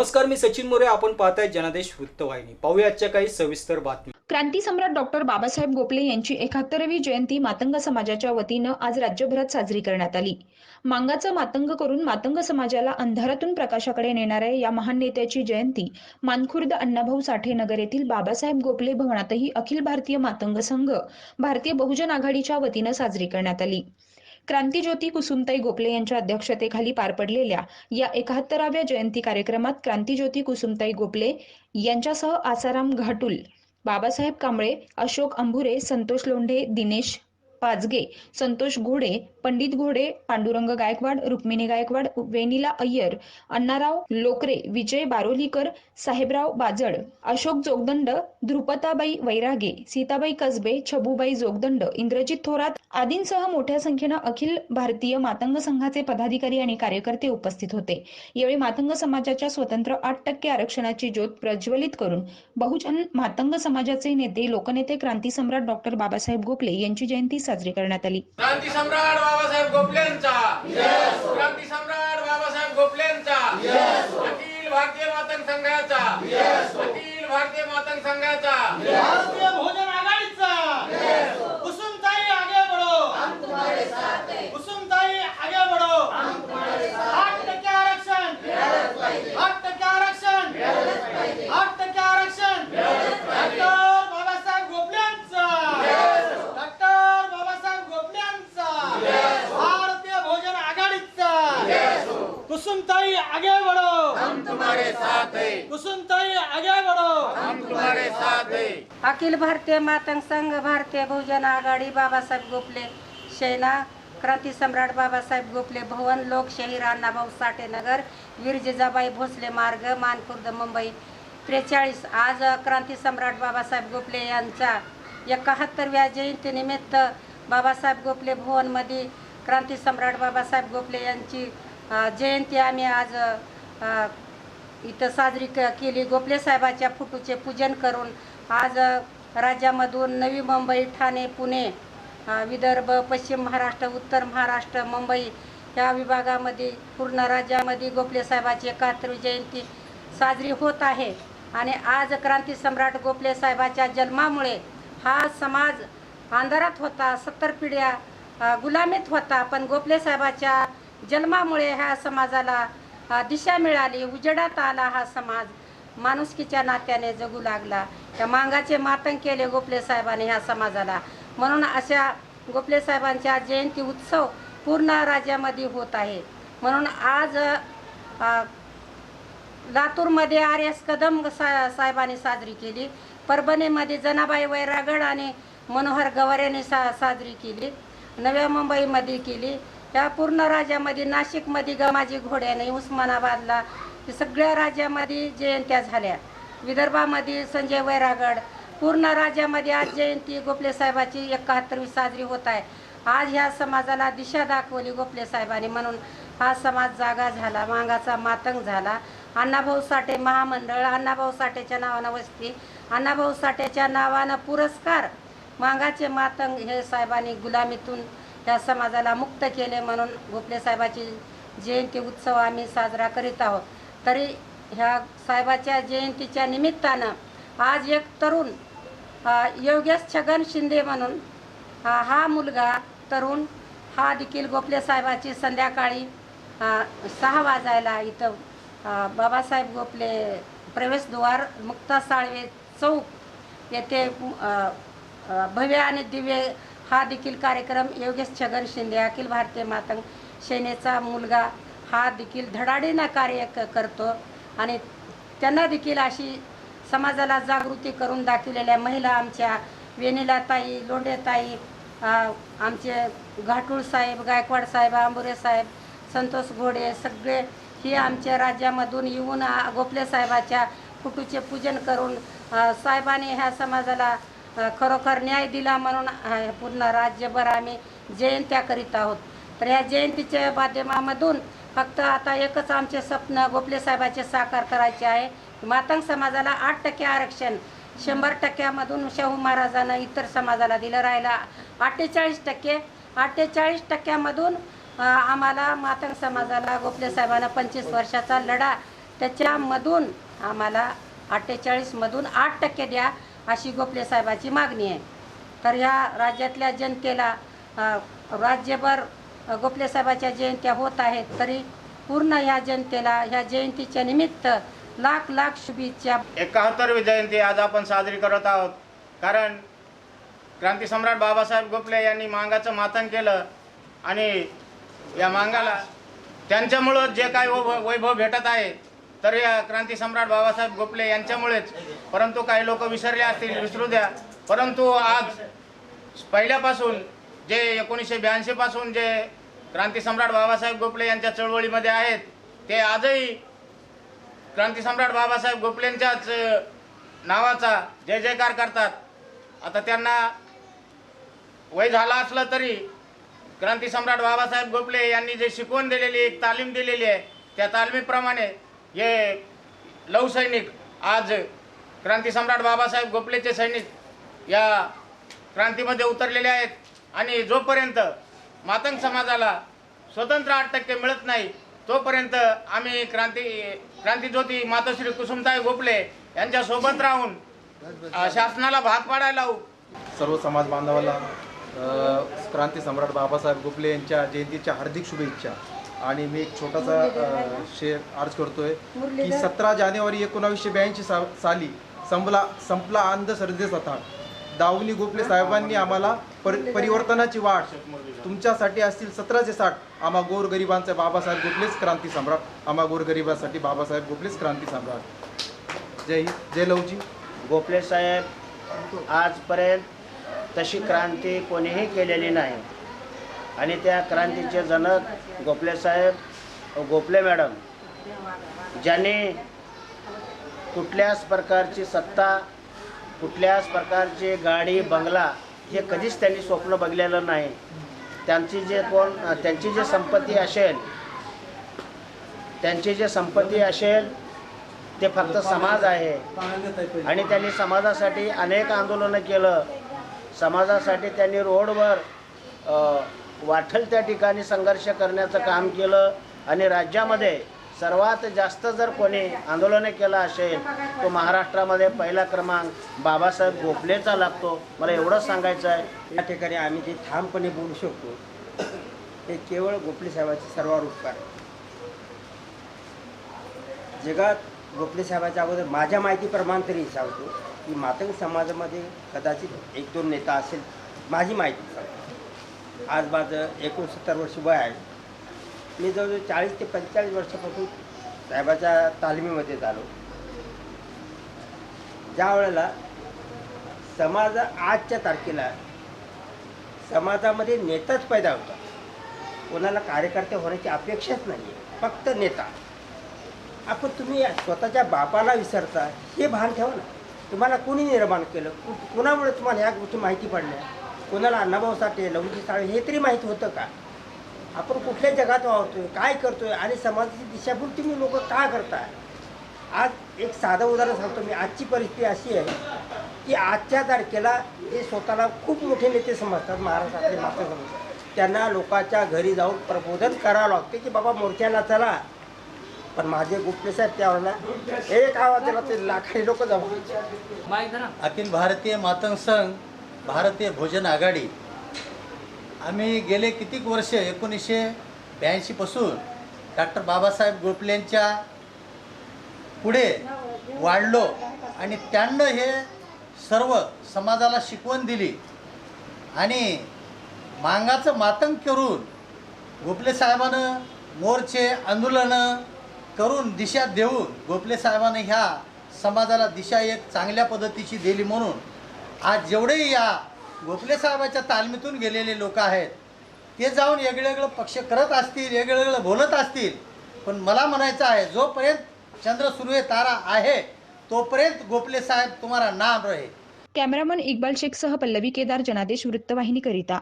नमस्कार मी सचिन मोरे. आपण पाहताय जनादेश वृत्तवाहिनी. पाहूया आजच्या काही सविस्तर बातमी क्रांती सम्राट डॉक्टर बाबासाहेब गोपले यांची एकाहत्तरवी जयंती मातंग समाजाच्या वतीनं आज राज्यभरात साजरी करण्यात आली. मांगाचा मातंग करून मातंग समाजाला अंधारातून प्रकाशाकडे नेणाऱ्या या महान नेत्याची जयंती मानखुर्द अण्णाभाऊ साठे नगर येथील बाबासाहेब गोपले भवनातही अखिल भारतीय मातंग संघ भारतीय बहुजन आघाडीच्या वतीनं साजरी करण्यात आली. क्रांतीज्योती कुसुमताई गोपले यांच्या अध्यक्षतेखाली पार पडलेल्या या एकाहत्तराव्या जयंती कार्यक्रमात क्रांतीज्योती कुसुमताई गोपले यांच्यासह आसाराम घाटुल बाबासाहेब कांबळे अशोक अंभुरे संतोष लोंढे दिनेश पाचगे संतोष घोडे पंडित घोडे पांडुरंग गायकवाड रुक्मिणी गायकवाड वेनिला अय्यर अण्णाराव लोकरे विजय बारोलीकर साहेबराव बाजड अशोक जोगदंड ध्रुपताबाई वैरागे सीताबाई कसबे छबूबाई जोगदंड इंद्रजित थोरात आदींसह मोठ्या संख्येनं अखिल भारतीय मातंग संघाचे पदाधिकारी आणि कार्यकर्ते उपस्थित होते. यावेळी मातंग समाजाच्या स्वतंत्र आठ टक्के आरक्षणाची ज्योत प्रज्वलित करून बहुजन मातंग समाजाचे नेते लोकनेते क्रांती सम्राट डॉक्टर बाबासाहेब गोखले यांची जयंती साजरी करण्यात आली. क्रांती सम्राट बाबासाहेब गोपलेंचा क्रांती सम्राट बाबासाहेब गोपलेंचा अखिल भारतीय मातंग संघाचा अखिल भारतीय मातंग संघाचा भारतीय भोजन आघाडीचा कुसुमताई आगे बढ़ो कुसुमताई आगे बढ़ो आठ टक्के आरक्षण आठ टक्के आरक्षण आठ टक्के आरक्षण डॉक्टर बाबासाहेब गोपल्यांचा डॉक्टर बाबासाहेब गोपल्यांचा भारतीय भोजन आघाडीचा कुसुमताई आगे बढ़ो हम तुम्हारे साथ हैं कुसुमताई आगे बढ़ो हम तुम्हारे साथ हैं अखिल भारतीय मातंग संघ भारतीय बहुजन आघाडी बाबासाहेब गोपले सेना क्रांती सम्राट बाबासाहेब गोपले भवन लोकशाही अण्णाभाऊ साठे नगर वीर जिजाबाई भोसले मार्ग मानखुर्द मुंबई. त्रेचाळीस आज क्रांती सम्राट बाबासाहेब गोपले यांच्या एकाहत्तरव्या जयंतीनिमित्त बाबासाहेब गोपले भवनमध्ये क्रांती सम्राट बाबासाहेब गोपले यांची जयंती आम्ही आज इथं साजरी क केली. गोपले साहेबाच्या फोटोचे पूजन करून आज राज्यामधून नवी मुंबई ठाणे पुणे विदर्भ पश्चिम महाराष्ट्र उत्तर महाराष्ट्र मुंबई या विभागामध्ये पूर्ण राज्यामध्ये गोपले साहेबाची एकाहत्तरवी जयंती साजरी होत आहे. आणि आज क्रांती सम्राट गोपले साहेबाच्या जन्मामुळे हा समाज अंधारात होता सत्तर पिढ्या गुलामीत होता. पण गोपले साहेबाच्या जन्मामुळे ह्या समाजाला दिशा मिळाली उजेडात आला हा समाज. माणुसकीच्या नात्याने जगू लागला. त्या मांगाचे मातंग केले गोपले साहेबांनी ह्या समाजाला. म्हणून अशा गोपले साहेबांच्या जयंती उत्सव पूर्ण राज्यामध्ये होत आहे. म्हणून आज लातूरमध्ये आर एस कदम सा साहेबांनी साजरी केली. परभणीमध्ये जनाबाई वैरागड आणि मनोहर गवार यांनी सा साजरी केली. नव्या मुंबईमध्ये केली. या पूर्ण राज्यामध्ये नाशिकमध्ये गमाजी घोड्याने उस्मानाबादला सगळ्या राज्यामध्ये जयंत्या झाल्या. विदर्भामध्ये संजय वैरागड पूर्ण राज्यामध्ये आज जयंती गोपले साहेबाची एकाहत्तरवी साजरी होत आहे. आज ह्या समाजाला दिशा दाखवली गोपले साहेबांनी म्हणून हा समाज जागा झाला मांगाचा मातंग झाला. अण्णाभाऊ साठे महामंडळ अण्णाभाऊ साठेच्या नावानं वस्ती अण्णाभाऊ साठेच्या नावानं पुरस्कार मांगाचे मातंग हे साहेबांनी गुलामीतून त्या समाजाला मुक्त केले म्हणून गोपले साहेबाची जयंती उत्सव आम्ही साजरा करीत आहोत. तरी ह्या साहेबाच्या जयंतीच्या निमित्तानं आज एक तरुण अ, योगेश छगन शिंदे म्हणून हा मुलगा तरुण हा देखील गोपले साहेबाची संध्याकाळी सहा वाजायला इथं बाबासाहेब गोपले प्रवेशद्वार मुक्ता साळवे चौक येथे भव्य आणि दिव्य हा देखील कार्यक्रम योगेश छगन शिंदे अखिल भारतीय मातंग सेनेचा मुलगा हा देखील धडाडीनं कार्य क करतो. आणि त्यांना देखील अशी समाजाला जागृती करून दाखवलेल्या महिला आमच्या वेनिलाताई लोंढेताई आमचे घाटूळ साहेब गायकवाड साहेब आंबुरे साहेब संतोष घोडे सगळे हे आमच्या राज्यामधून येऊन आ, गोपले साहेबाच्या फुटूचे पूजन करून साहेबाने ह्या समाजाला खरोखर न्याय दिला म्हणून पूर्ण राज्यभर आम्ही जयंत्या करीत आहोत. तर या जयंतीच्या माध्यमामधून फक्त आता एकच आमचे स्वप्न गोपले साहेबाचे साकार करायचे आहे. मातंग समाजाला आठ टक्के आरक्षण शंभर टक्क्यामधून शाहू महाराजांना इतर समाजाला दिलं राहिला. अठ्ठेचाळीस टक्के अठ्ठेचाळीस टक्क्यामधून आम्हाला मातंग समाजाला गोपले साहेबांना पंचवीस वर्षाचा लढा त्याच्यामधून आम्हाला अठ्ठेचाळीसमधून आठ टक्के द्या. अशी गोपले साहेबाची मागणी आहे. तर ह्या राज्यातल्या जनतेला राज्यभर गोपले साहेबाच्या जयंत्या होत आहेत तरी पूर्ण ह्या जनतेला ह्या जयंतीच्या निमित्त लाख लाख शुभेच्छा. एकाहत्तरवी जयंती आज आपण साजरी करत आहोत. कारण क्रांतीसम्राट बाबासाहेब गोपले यांनी मांगाचं मातन केलं आणि या मांगाला त्यांच्यामुळं जे काय वैभव भेटत आहे तर या क्रांतीसम्राट बाबासाहेब गोपले यांच्यामुळेच परंतु काही लोक विसरले असतील विसरू द्या. परंतु आज पहिल्यापासून जे एकोणीसशे ब्याऐंशीपासून जे क्रांती सम्राट बाबासाहेब गोपले यांच्या चळवळीमध्ये आहेत ते आजही क्रांती सम्राट बाबासाहेब गोपलेंच्याच नावाचा जय जयकार करतात. आता त्यांना वय झाला असलं तरी क्रांती सम्राट बाबासाहेब गोपले यांनी जे शिकवण दिलेली एक तालीम दिलेली आहे त्या तालमीप्रमाणे हे लवसैनिक आज क्रांती सम्राट बाबासाहेब गोपलेचे सैनिक या क्रांतीमध्ये उतरलेले आहेत आणि जोपर्यंत मातंग समाजाला स्वतंत्र आठ टक्के मिळत नाही तोपर्यंत आम्ही क्रांती क्रांतीज्योती मातोश्री कुसुमताई गोपले यांच्यासोबत राहून शासनाला भाग पाडायला लावू. सर्व समाज बांधवाला क्रांती सम्राट बाबासाहेब गोपले यांच्या जयंतीच्या हार्दिक शुभेच्छा. आणि मी एक छोटासा अ, शेर अर्ज करतोय की सतरा जानेवारी एकोणावीसशे ब्याऐंशी सा साली संपला संपला अंधश्रद्धेचा थाट दावणी गोखले साहेबांनी आम्हाला पर परिवर्तनाची वाट तुमच्यासाठी असतील सतराशे साठ. आम्हा गोरगरिबांचा बाबासाहेब गोखलेच क्रांती सम्राट. आम्हा गोरगरिबासाठी बाबासाहेब गोखलेच क्रांती सम्राट. जय हिंद जय लवजी. गोखले साहेब आजपर्यंत तशी क्रांती कोणीही केलेली नाही. आणि त्या क्रांतीचे जनक गोखले साहेब मॅडम ज्यांनी कुठल्याच प्रकारची सत्ता कुठल्याच प्रकारची गाडी बंगला हे कधीच त्यांनी स्वप्न बघलेलं नाही. त्यांची जे कोण त्यांची जे संपत्ती असेल त्यांची जे संपत्ती असेल ते फक्त समाज आहे. आणि त्यांनी समाजासाठी अनेक आंदोलनं केलं. समाजासाठी त्यांनी रोडवर वाठल त्या ठिकाणी संघर्ष करण्याचं काम केलं आणि राज्यामध्ये सर्वात जास्त जर कोणी आंदोलनं केलं असेल तो महाराष्ट्रामध्ये पहिला क्रमांक बाबासाहेब गोखलेचा लागतो. मला एवढंच सांगायचं आहे. या ठिकाणी आम्ही जे ठामपणे बोलू शकतो ते केवळ गोखले साहेबाचे सर्वार उपकार जगात गोखले साहेबाच्या अगोदर माझ्या माहितीप्रमाणे तरी सांगतो की मातंग समाजामध्ये कदाचित एक दोन नेता असेल माझी माहिती सांगतो. आज माझं एकोणसत्तर वर्ष वय आहे. मी जवळजवळ चाळीस ते पंचेचाळीस वर्षापासून साहेबाच्या तालमीमध्ये झालो ज्या वेळेला समाज आजच्या तारखेला समाजामध्ये नेताच पैदा होता कोणाला कार्यकर्ते होण्याची अपेक्षाच नाही आहे फक्त नेता. आपण तुम्ही स्वतःच्या बापाला विसरता हे भान ठेवा ना. तुम्हाला कोणी निर्माण केलं? कुणामुळे तुम्हाला ह्या गोष्टी माहिती पडल्या? कोणाला अण्णाभाऊ साठे लवजी साळे हे तरी माहीत होतं का? आपण कुठल्या जगात वावरतोय काय करतोय आणि समाजाची दिशाभूल तुम्ही लोक का करताय आज एक साधं उदाहरण सांगतो मी. आजची परिस्थिती अशी आहे की आजच्या तारखेला जे स्वतःला खूप मोठे नेते समजतात महाराष्ट्रातले मात्र समजतात त्यांना लोकांच्या घरी जाऊन प्रबोधन करावं लागते की बाबा मोर्चाला चला. पण माझे गुप्ते साहेब त्यावेळेला एक आवाज ते लाखाही लोक जमा. अखिल भारतीय मातंग संघ भारतीय भोजन आघाडी. आम्ही गेले कितीक वर्ष? एकोणीसशे ब्याऐंशीपासून डॉक्टर बाबासाहेब गोपलेंच्या पुढे वाढलो आणि त्यांनं हे सर्व समाजाला शिकवण दिली. आणि मांगाचं मातंग करून गोपले साहेबानं मोर्चे आंदोलनं करून दिशा देऊन गोपले साहेबानं ह्या समाजाला दिशा एक चांगल्या पद्धतीची दिली म्हणून आज जेवढेही या गोखले साहेबाच्या तालमीतून गेलेले लोक आहेत ते जाऊन वेगवेगळं पक्ष करत असतील वेगवेगळं बोलत असतील पण मला म्हणायचं आहे जोपर्यंत चंद्र सुर्वे तारा आहे तोपर्यंत गोपले साहेब तुम्हाला नाम रहे कॅमेरामन इक्बाल शेखसह पल्लवी केदार जनादेश वृत्तवाहिनीकरिता.